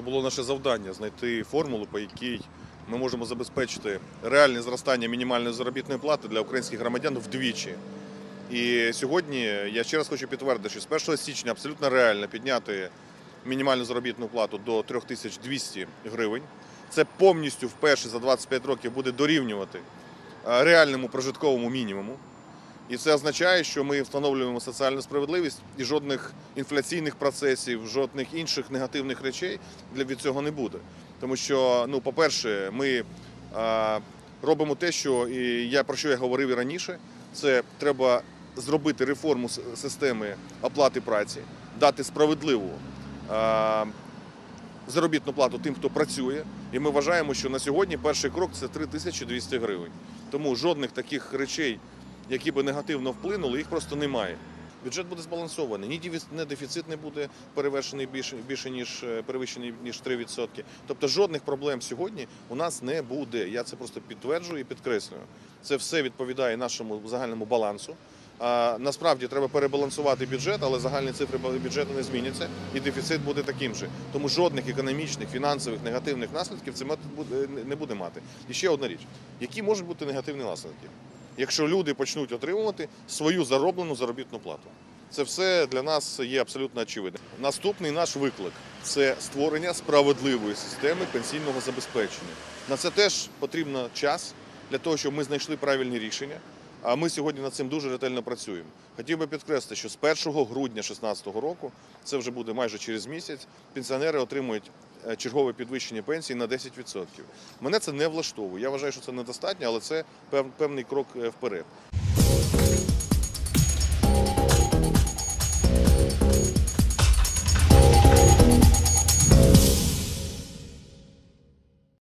було наше завдання знайти формулу, по якій ми можемо забезпечити реальне зростання мінімальної заробітної плати для українських громадян вдвічі. І сьогодні я ще раз хочу підтвердити, що з 1 січня абсолютно реально підняти мінімальну заробітну плату до 3200 гривень. Це повністю вперше за 25 років буде дорівнювати реальному прожитковому мінімуму. І це означає, що ми встановлюємо соціальну справедливість і жодних інфляційних процесів, жодних інших негативних речей від цього не буде. Тому що, ну, по-перше, ми е, робимо те, що і я про що я говорив і раніше. Це треба зробити реформу системи оплати праці, дати справедливу е, заробітну плату тим, хто працює. І ми вважаємо, що на сьогодні перший крок це 3200 гривень. Тому жодних таких речей, які би негативно вплинули, їх просто немає. Бюджет буде збалансований, ні не дефіцит не буде перевершений більше, більше ніж е, перевищений ніж 3%. Тобто жодних проблем сьогодні у нас не буде. Я це просто підтверджую і підкреслюю. Це все відповідає нашому загальному балансу. А, насправді треба перебалансувати бюджет, але загальні цифри бюджету не зміняться, і дефіцит буде таким же. Тому жодних економічних, фінансових негативних наслідків це мати не буде мати. І ще одна річ: які можуть бути негативні наслідки, якщо люди почнуть отримувати свою зароблену заробітну плату. Це все для нас є абсолютно очевидним. Наступний наш виклик це створення справедливої системи пенсійного забезпечення. На це теж потрібно час для того, щоб ми знайшли правильні рішення. А ми сьогодні над цим дуже ретельно працюємо. Хотів би підкреслити, що з 1 грудня 2016 року, це вже буде майже через місяць, пенсіонери отримують чергове підвищення пенсії на 10%. Мене це не влаштовує. Я вважаю, що це недостатньо, але це пев- певний крок е, вперед.